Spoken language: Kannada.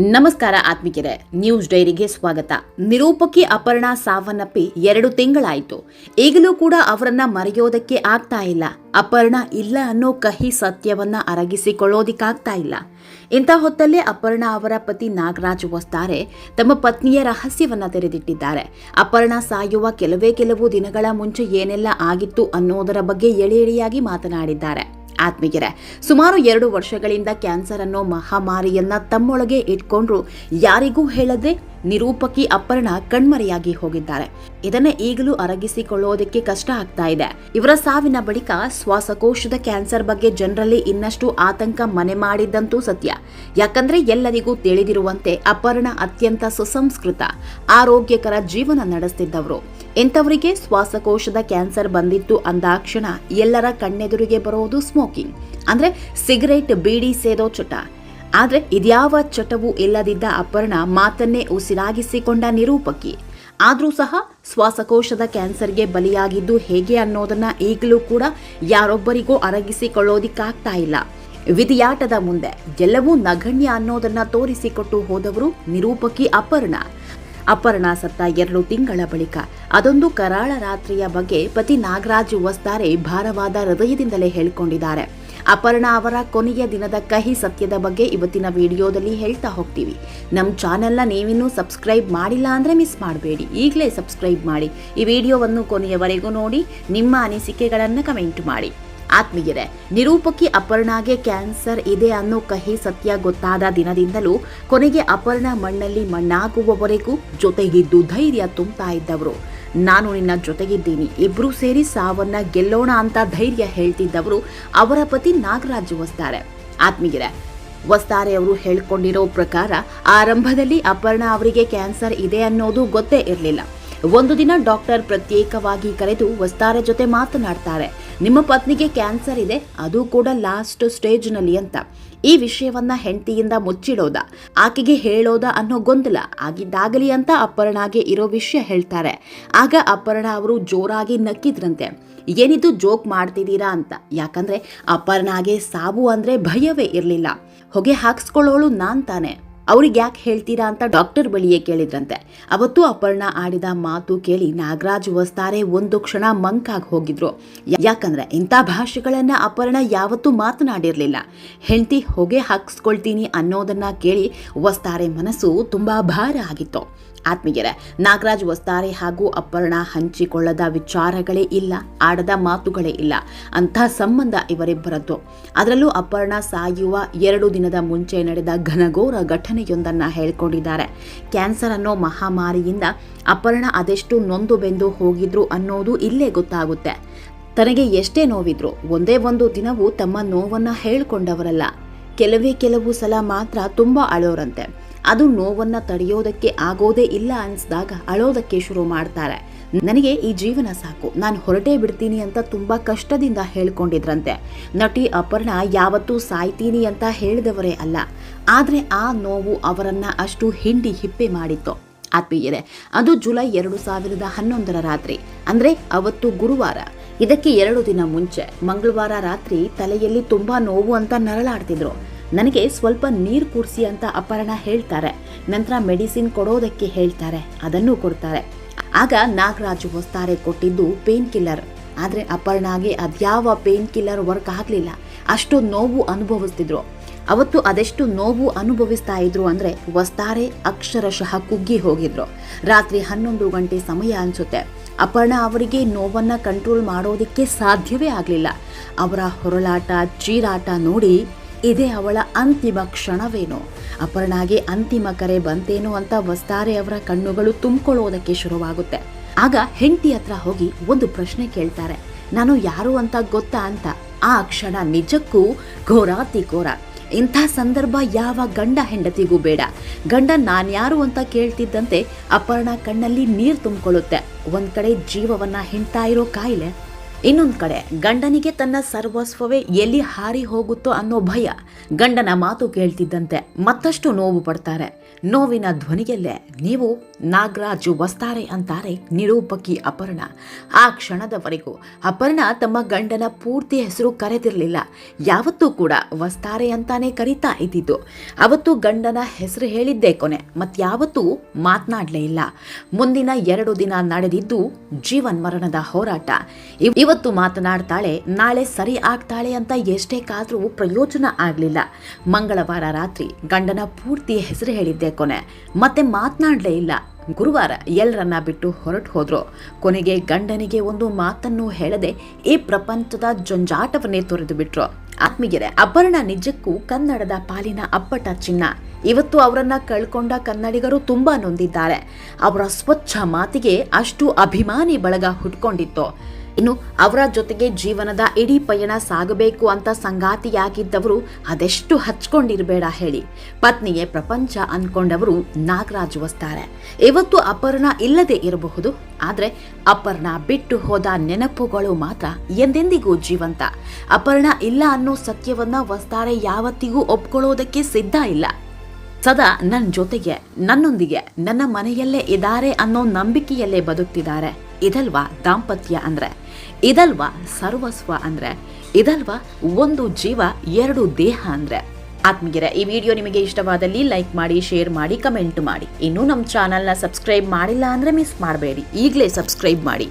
ನಮಸ್ಕಾರ ಆತ್ಮಿಕರೆ ನ್ಯೂಸ್ ಡೈರಿಗೆ ಸ್ವಾಗತ. ನಿರೂಪಕಿ ಅಪರ್ಣ ಸಾವನ್ನಪ್ಪಿ ಎರಡು ತಿಂಗಳಾಯಿತು. ಈಗಲೂ ಕೂಡ ಅವರನ್ನ ಮರೆಯೋದಕ್ಕೆ ಆಗ್ತಾ ಇಲ್ಲ. ಅಪರ್ಣ ಇಲ್ಲ ಅನ್ನೋ ಕಹಿ ಸತ್ಯವನ್ನ ಅರಗಿಸಿಕೊಳ್ಳೋದಿಕ್ಕಾಗ್ತಾ ಇಲ್ಲ. ಇಂಥ ಹೊತ್ತಲ್ಲೇ ಅಪರ್ಣ ಅವರ ಪತಿ ನಾಗರಾಜ್ ವಸ್ತಾರೆ ತಮ್ಮ ಪತ್ನಿಯ ರಹಸ್ಯವನ್ನ ತೆರೆದಿಟ್ಟಿದ್ದಾರೆ. ಅಪರ್ಣ ಸಾಯುವ ಕೆಲವೇ ಕೆಲವು ದಿನಗಳ ಮುಂಚೆ ಏನೆಲ್ಲ ಆಗಿತ್ತು ಅನ್ನೋದರ ಬಗ್ಗೆ ಎಳೆ ಎಳೆಯಾಗಿ ಮಾತನಾಡಿದ್ದಾರೆ. ಆತ್ಮೀಯರೇ ಸುಮಾರು ಎರಡು ವರ್ಷಗಳಿಂದ ಕ್ಯಾನ್ಸರ್ ಅನ್ನೋ ಮಹಾಮಾರಿಯನ್ನ ತಮ್ಮೊಳಗೆ ಇಟ್ಕೊಂಡ್ರು. ಯಾರಿಗೂ ಹೇಳದೆ ನಿರೂಪಕಿ ಅಪರ್ಣ ಕಣ್ಮರೆಯಾಗಿ ಹೋಗಿದ್ದಾರೆ. ಇದನ್ನ ಈಗಲೂ ಅರಗಿಸಿಕೊಳ್ಳೋದಕ್ಕೆ ಕಷ್ಟ ಆಗ್ತಾ ಇದೆ. ಇವರ ಸಾವಿನ ಬಳಿಕ ಶ್ವಾಸಕೋಶದ ಕ್ಯಾನ್ಸರ್ ಬಗ್ಗೆ ಜನರಲ್ಲಿ ಇನ್ನಷ್ಟು ಆತಂಕ ಮನೆ ಮಾಡಿದ್ದಂತೂ ಸತ್ಯ. ಯಾಕಂದ್ರೆ ಎಲ್ಲರಿಗೂ ತಿಳಿದಿರುವಂತೆ ಅಪರ್ಣ ಅತ್ಯಂತ ಸುಸಂಸ್ಕೃತ, ಆರೋಗ್ಯಕರ ಜೀವನ ನಡೆಸ್ತಿದ್ದವರು. ಎಂಥವರಿಗೆ ಶ್ವಾಸಕೋಶದ ಕ್ಯಾನ್ಸರ್ ಬಂದಿತ್ತು ಅಂದಾಕ್ಷಣ ಎಲ್ಲರ ಕಣ್ಣೆದುರಿಗೆ ಬರೋದು ಸ್ಮೋಕಿಂಗ್. ಅಂದ್ರೆ ಸಿಗರೇಟ್, ಬೀಡಿ ಸೇದೋ ಚಟ. ಆದ್ರೆ ಇದ್ಯಾವ ಚಟವೂ ಇಲ್ಲದಿದ್ದ ಅಪರ್ಣ ಮಾತನ್ನೇ ಉಸಿರಾಗಿಸಿಕೊಂಡ ನಿರೂಪಕಿ. ಆದರೂ ಸಹ ಶ್ವಾಸಕೋಶದ ಕ್ಯಾನ್ಸರ್ಗೆ ಬಲಿಯಾಗಿದ್ದು ಹೇಗೆ ಅನ್ನೋದನ್ನ ಈಗಲೂ ಕೂಡ ಯಾರೊಬ್ಬರಿಗೂ ಅರಗಿಸಿಕೊಳ್ಳೋದಿಕ್ಕಾಗ್ತಾ ಇಲ್ಲ. ವಿಧಿಯಾಟದ ಮುಂದೆ ಎಲ್ಲವೂ ನಗಣ್ಯ ಅನ್ನೋದನ್ನ ತೋರಿಸಿಕೊಟ್ಟು ಹೋದವರು ನಿರೂಪಕಿ ಅಪರ್ಣ. ಅಪರ್ಣ ಸತ್ತ ಎರಡು ತಿಂಗಳ ಬಳಿಕ ಅದೊಂದು ಕರಾಳ ರಾತ್ರಿಯ ಬಗ್ಗೆ ಪತಿ ನಾಗರಾಜ್ ವಸ್ತಾರೆ ಭಾರವಾದ ಹೃದಯದಿಂದಲೇ ಹೇಳ್ಕೊಂಡಿದ್ದಾರೆ. ಅಪರ್ಣ ಅವರ ಕೊನೆಯ ದಿನದ ಕಹಿ ಸತ್ಯದ ಬಗ್ಗೆ ಇವತ್ತಿನ ವಿಡಿಯೋದಲ್ಲಿ ಹೇಳ್ತಾ ಹೋಗ್ತೀವಿ. ನಮ್ಮ ಚಾನೆಲ್ನ ನೀವಿನ್ನೂ ಸಬ್ಸ್ಕ್ರೈಬ್ ಮಾಡಿಲ್ಲ ಅಂದರೆ ಮಿಸ್ ಮಾಡಬೇಡಿ. ಈಗಲೇ ಸಬ್ಸ್ಕ್ರೈಬ್ ಮಾಡಿ. ಈ ವಿಡಿಯೋವನ್ನು ಕೊನೆಯವರೆಗೂ ನೋಡಿ, ನಿಮ್ಮ ಅನಿಸಿಕೆಗಳನ್ನು ಕಮೆಂಟ್ ಮಾಡಿ. ಆತ್ಮೀಯರೇ, ನಿರೂಪಕಿ ಅಪರ್ಣಾಗೆ ಕ್ಯಾನ್ಸರ್ ಇದೆ ಅನ್ನೋ ಕಹಿ ಸತ್ಯ ಗೊತ್ತಾದ ದಿನದಿಂದಲೂ ಕೊನೆಗೆ ಅಪರ್ಣ ಮಣ್ಣಲ್ಲಿ ಮಣ್ಣಾಗುವವರೆಗೂ ಜೊತೆಗಿದ್ದು ಧೈರ್ಯ ತುಂಬ್ತಾ ಇದ್ದವರು. ನಾನು ನಿನ್ನ ಜೊತೆಗಿದ್ದೀನಿ. ಇಬ್ರು ಸೇರಿ ಸಾವನ್ನ ಗೆಲ್ಲೋಣ ಅಂತ ಧೈರ್ಯ ಹೇಳ್ತಿದ್ದವರು ಅವರ ಪತಿ ನಾಗರಾಜ್ ವಸ್ತಾರೆ ಆತ್ಮೀಯರೇ ವಸ್ತಾರೆ ಅವರು ಹೇಳ್ಕೊಂಡಿರೋ ಪ್ರಕಾರ ಆರಂಭದಲ್ಲಿ ಅಪರ್ಣ ಅವರಿಗೆ ಕ್ಯಾನ್ಸರ್ ಇದೆ ಅನ್ನೋದು ಗೊತ್ತೇ ಇರಲಿಲ್ಲ. ಒಂದು ದಿನ ಡಾಕ್ಟರ್ ಪ್ರತ್ಯೇಕವಾಗಿ ಕರೆದು ವಸ್ತಾರ ಜೊತೆ ಮಾತನಾಡ್ತಾರೆ. ನಿಮ್ಮ ಪತ್ನಿಗೆ ಕ್ಯಾನ್ಸರ್ ಇದೆ, ಅದು ಕೂಡ ಲಾಸ್ಟ್ ಸ್ಟೇಜ್ನಲ್ಲಿ ಅಂತ. ಈ ವಿಷಯವನ್ನ ಹೆಂಡತಿಯಿಂದ ಮುಚ್ಚಿಡೋದ, ಆಕೆಗೆ ಹೇಳೋದ ಅನ್ನೋ ಗೊಂದಲ ಆಗಿದ್ದಾಗಲಿ ಅಂತ ಅಪರ್ಣಾಗೆ ಇರೋ ವಿಷಯ ಹೇಳ್ತಾರೆ. ಆಗ ಅಪರ್ಣ ಅವರು ಜೋರಾಗಿ ನಕ್ಕಿದ್ರಂತೆ. ಏನಿದು ಜೋಕ್ ಮಾಡ್ತಿದ್ದೀರಾ ಅಂತ. ಯಾಕಂದ್ರೆ ಅಪರ್ಣಾಗೆ ಸಾವು ಅಂದ್ರೆ ಭಯವೇ ಇರಲಿಲ್ಲ. ಹೊಗೆ ಹಾಕ್ಸ್ಕೊಳ್ಳೋಳು ನಾನ್ ತಾನೆ. ಅವ್ರಿಗೆ ಯಾಕೆ ಹೇಳ್ತೀರಾ ಅಂತ ಡಾಕ್ಟರ್ ಬಳಿಯೇ ಕೇಳಿದ್ರಂತೆ. ಅವತ್ತು ಅಪರ್ಣ ಆಡಿದ ಮಾತು ಕೇಳಿ ನಾಗರಾಜ್ ವಸ್ತಾರೆ ಒಂದು ಕ್ಷಣ ಮಂಕಾಗಿ ಹೋಗಿದ್ರು. ಯಾಕಂದ್ರೆ ಇಂಥ ಭಾಷೆಗಳನ್ನ ಅಪರ್ಣ ಯಾವತ್ತೂ ಮಾತನಾಡಿರಲಿಲ್ಲ. ಹೆಂಡತಿ ಹೊಗೆ ಹಾಕಿಸ್ಕೊಳ್ತೀನಿ ಅನ್ನೋದನ್ನ ಕೇಳಿ ವಸ್ತಾರೆ ಮನಸ್ಸು ತುಂಬಾ ಭಾರ ಆಗಿತ್ತು. ಆತ್ಮೀಯರೇ, ನಾಗರಾಜ್ ವಸ್ತಾರೆ ಹಾಗೂ ಅಪರ್ಣ ಹಂಚಿಕೊಳ್ಳದ ವಿಚಾರಗಳೇ ಇಲ್ಲ, ಆಡದ ಮಾತುಗಳೇ ಇಲ್ಲ. ಅಂತಹ ಸಂಬಂಧ ಇವರಿಬ್ಬರದ್ದು. ಅದರಲ್ಲೂ ಅಪರ್ಣ ಸಾಯುವ ಎರಡು ದಿನದ ಮುಂಚೆ ನಡೆದ ಘನಘೋರ ಘಟನೆಯೊಂದನ್ನು ಹೇಳ್ಕೊಂಡಿದ್ದಾರೆ. ಕ್ಯಾನ್ಸರ್ ಅನ್ನೋ ಮಹಾಮಾರಿಯಿಂದ ಅಪರ್ಣ ಅದೆಷ್ಟು ನೊಂದು ಬೆಂದು ಹೋಗಿದ್ರು ಅನ್ನೋದು ಇಲ್ಲೇ ಗೊತ್ತಾಗುತ್ತೆ. ತನಗೆ ಎಷ್ಟೇ ನೋವಿದ್ರು ಒಂದೇ ಒಂದು ದಿನವೂ ತಮ್ಮ ನೋವನ್ನು ಹೇಳ್ಕೊಂಡವರಲ್ಲ. ಕೆಲವೇ ಕೆಲವು ಸಲ ಮಾತ್ರ ತುಂಬ ಅಳೋರಂತೆ. ಅದು ನೋವನ್ನ ತಡೆಯೋದಕ್ಕೆ ಆಗೋದೇ ಇಲ್ಲ ಅನ್ಸ್ದಾಗ ಅಳೋದಕ್ಕೆ ಶುರು ಮಾಡ್ತಾರೆ. ನನಗೆ ಈ ಜೀವನ ಸಾಕು. ನಾನು ಹೊರಟೇ ಬಿಡ್ತೀನಿ ಅಂತ ತುಂಬಾ ಕಷ್ಟದಿಂದ ಹೇಳ್ಕೊಂಡಿದ್ರಂತೆ. ನಟಿ ಅಪರ್ಣ ಯಾವತ್ತೂ ಸಾಯ್ತೀನಿ ಅಂತ ಹೇಳಿದವರೇ ಅಲ್ಲ. ಆದ್ರೆ ಆ ನೋವು ಅವರನ್ನ ಅಷ್ಟು ಹಿಂಡಿ ಹಿಪ್ಪೆ ಮಾಡಿತ್ತು. ಆತ್ಮೀಯರೇ, ಅದು ಜುಲೈ ಎರಡು ಸಾವಿರದ ಹನ್ನೊಂದರ ರಾತ್ರಿ. ಅಂದ್ರೆ ಅವತ್ತು ಗುರುವಾರ. ಇದಕ್ಕೆ ಎರಡು ದಿನ ಮುಂಚೆ. ಮಂಗಳವಾರ ರಾತ್ರಿ ತಲೆಯಲ್ಲಿ ತುಂಬಾ ನೋವು ಅಂತ ನರಳಾಡ್ತಿದ್ರು. ನನಗೆ ಸ್ವಲ್ಪ ನೀರು ಕೂರಿಸಿ ಅಂತ ಅಪರ್ಣ ಹೇಳ್ತಾರೆ. ನಂತರ ಮೆಡಿಸಿನ್ ಕೊಡೋದಕ್ಕೆ ಹೇಳ್ತಾರೆ. ಅದನ್ನು ಕೊಡ್ತಾರೆ. ಆಗ ನಾಗರಾಜು ಹೊಸ್ತಾರೆ ಕೊಟ್ಟಿದ್ದು ಪೇನ್ ಕಿಲ್ಲರ್. ಆದರೆ ಅಪರ್ಣಾಗೆ ಅದ್ಯಾವ ಪೇನ್ ಕಿಲ್ಲರ್ ವರ್ಕ್ ಆಗಲಿಲ್ಲ. ಅಷ್ಟು ನೋವು ಅನುಭವಿಸ್ತಿದ್ರು. ಅವತ್ತು ಅದೆಷ್ಟು ನೋವು ಅನುಭವಿಸ್ತಾ ಇದ್ರು ಅಂದರೆ ವಸ್ತಾರೆ ಅಕ್ಷರಶಃ ಕುಗ್ಗಿ ಹೋಗಿದ್ರು. ರಾತ್ರಿ ಹನ್ನೊಂದು ಗಂಟೆ ಸಮಯ ಅನಿಸುತ್ತೆ. ಅಪರ್ಣ ಅವರಿಗೆ ನೋವನ್ನು ಕಂಟ್ರೋಲ್ ಮಾಡೋದಕ್ಕೆ ಸಾಧ್ಯವೇ ಆಗಲಿಲ್ಲ. ಅವರ ಹೊರಳಾಟ ಚೀರಾಟ ನೋಡಿ ಇದೇ ಅವಳ ಅಂತಿಮ ಕ್ಷಣವೇನೋ? ಅಪರ್ಣಾಗೆ ಅಂತಿಮ ಕರೆ ಬಂತೇನೋ ಅಂತ ವಸ್ತಾರೆ ಅವರ ಕಣ್ಣುಗಳು ತುಂಬಿಕೊಳ್ಳೋದಕ್ಕೆ ಶುರುವಾಗುತ್ತೆ. ಆಗ ಹೆಂಡತಿ ಹತ್ರ ಹೋಗಿ ಒಂದು ಪ್ರಶ್ನೆ ಕೇಳ್ತಾರೆ. ನಾನು ಯಾರು ಅಂತ ಗೊತ್ತಾ ಅಂತ. ಆ ಕ್ಷಣ ನಿಜಕ್ಕೂ ಘೋರಾತಿ ಘೋರ ಇಂಥ ಸಂದರ್ಭ ಯಾವ ಗಂಡ ಹೆಂಡತಿಗೂ ಬೇಡ. ಗಂಡ ನಾನ್ಯಾರು ಅಂತ ಕೇಳ್ತಿದ್ದಂತೆ ಅಪರ್ಣ ಕಣ್ಣಲ್ಲಿ ನೀರು ತುಂಬಿಕೊಳ್ಳುತ್ತೆ. ಒಂದ್ ಕಡೆ ಜೀವವನ್ನ ಹಿಂಡ್ತಾ ಇರೋ ಕಾಯಿಲೆ ಇನ್ನೊಂದ್ ಕಡೆ, ಗಂಡನಿಗೆ ತನ್ನ ಸರ್ವಸ್ವವೇ ಎಲ್ಲಿ ಹಾರಿ ಹೋಗುತ್ತೋ ಅನ್ನೋ ಭಯ ಗಂಡನ ಮಾತು ಕೇಳ್ತಿದ್ದಂತೆ ಮತ್ತಷ್ಟು ನೋವು ಪಡ್ತಾರೆ. ನೋವಿನ ಧ್ವನಿಯಲ್ಲೇ ನೀವು ನಾಗರಾಜು ವಸ್ತಾರೆ ಅಂತಾರೆ ನಿರೂಪಕಿ ಅಪರ್ಣ. ಆ ಕ್ಷಣದವರೆಗೂ ಅಪರ್ಣ ತಮ್ಮ ಗಂಡನ ಪೂರ್ತಿ ಹೆಸರು ಕರೆದಿರಲಿಲ್ಲ. ಯಾವತ್ತೂ ಕೂಡ ವಸ್ತಾರೆ ಅಂತಾನೆ ಕರೀತಾ ಇದ್ದಿದ್ದು. ಅವತ್ತು ಗಂಡನ ಹೆಸರು ಹೇಳಿದ್ದೇ ಕೊನೆ ಮತ್ತಾವತ್ತೂ ಮಾತನಾಡಲೇ ಇಲ್ಲ. ಮುಂದಿನ ಎರಡು ದಿನ ನಡೆದಿದ್ದು ಜೀವನ್ ಮರಣದ ಹೋರಾಟ ಇವತ್ತು ಮಾತನಾಡ್ತಾಳೆ, ನಾಳೆ ಸರಿ ಆಗ್ತಾಳೆ ಅಂತ ಎಷ್ಟೇ ಕಾದ್ರೂ ಪ್ರಯೋಜನ ಆಗಲಿಲ್ಲ. ಮಂಗಳವಾರ ರಾತ್ರಿ ಗಂಡನ ಪೂರ್ತಿ ಹೆಸರು ಹೇಳಿದ್ದೆ ಕೊನೆ. ಮತ್ತೆ ಮಾತನಾಡಲೇ ಇಲ್ಲ. ಗುರುವಾರ ಎಲ್ಲರನ್ನ ಬಿಟ್ಟು ಹೊರಟು ಹೋದ್ರು. ಕೊನೆಗೆ ಗಂಡನಿಗೆ ಒಂದು ಮಾತನ್ನು ಹೇಳದೆ ಈ ಪ್ರಪಂಚದ ಜಂಜಾಟವನ್ನೇ ತೊರೆದು ಬಿಟ್ರು. ಆತ್ಮೀಯರೇ, ಅಪರ್ಣ ನಿಜಕ್ಕೂ ಕನ್ನಡದ ಪಾಲಿನ ಅಪ್ಪಟ ಚಿನ್ನ. ಇವತ್ತು ಅವರನ್ನ ಕಳ್ಕೊಂಡ ಕನ್ನಡಿಗರು ತುಂಬಾ ನೊಂದಿದ್ದಾರೆ. ಅವರ ಸ್ವಚ್ಛ ಮಾತಿಗೆ ಅಷ್ಟು ಅಭಿಮಾನಿ ಬಳಗ ಹುಟ್ಕೊಂಡಿತ್ತು. ಇನ್ನು ಅವರ ಜೊತೆಗೆ ಜೀವನದ ಇಡೀ ಪಯಣ ಸಾಗಬೇಕು ಅಂತ ಸಂಗಾತಿಯಾಗಿದ್ದವರು ಅದೆಷ್ಟು ಹಚ್ಕೊಂಡಿರಬೇಡ ಹೇಳಿ. ಪತ್ನಿಯೇ ಪ್ರಪಂಚ ಅಂದ್ಕೊಂಡವರು ನಾಗರಾಜ್ ವಸ್ತಾರೆ. ಇವತ್ತು ಅಪರ್ಣ ಇಲ್ಲದೆ ಇರಬಹುದು, ಆದರೆ ಅಪರ್ಣ ಬಿಟ್ಟು ಹೋದ ನೆನಪುಗಳು ಮಾತ್ರ ಎಂದೆಂದಿಗೂ ಜೀವಂತ. ಅಪರ್ಣ ಇಲ್ಲ ಅನ್ನೋ ಸತ್ಯವನ್ನ ವಸ್ತಾರೆ ಯಾವತ್ತಿಗೂ ಒಪ್ಕೊಳ್ಳೋದಕ್ಕೆ ಸಿದ್ಧ ಇಲ್ಲ. ಸದಾ ನನ್ನ ಜೊತೆಗೆ, ನನ್ನೊಂದಿಗೆ, ನನ್ನ ಮನೆಯಲ್ಲೇ ಇದ್ದಾರೆ ಅನ್ನೋ ನಂಬಿಕೆಯಲ್ಲೇ ಬದುಕ್ತಿದ್ದಾರೆ. ಇದಲ್ವಾ ದಾಂಪತ್ಯ ಅಂದ್ರೆ? ಇದಲ್ವಾ ಸರ್ವಸ್ವ ಅಂದ್ರೆ? ಇದಲ್ವಾ ಒಂದು ಜೀವ, ಎರಡು ದೇಹ ಅಂದ್ರೆ? ಆತ್ಮೀಯರ, ಈ ವಿಡಿಯೋ ನಿಮಗೆ ಇಷ್ಟವಾದಲ್ಲಿ ಲೈಕ್ ಮಾಡಿ, ಶೇರ್ ಮಾಡಿ, ಕಮೆಂಟ್ ಮಾಡಿ. ಇನ್ನೂ ನಮ್ಮ ಚಾನಲ್ನ ಸಬ್ಸ್ಕ್ರೈಬ್ ಮಾಡಿಲ್ಲ ಅಂದ್ರೆ ಮಿಸ್ ಮಾಡಬೇಡಿ. ಈಗಲೇ ಸಬ್ಸ್ಕ್ರೈಬ್ ಮಾಡಿ.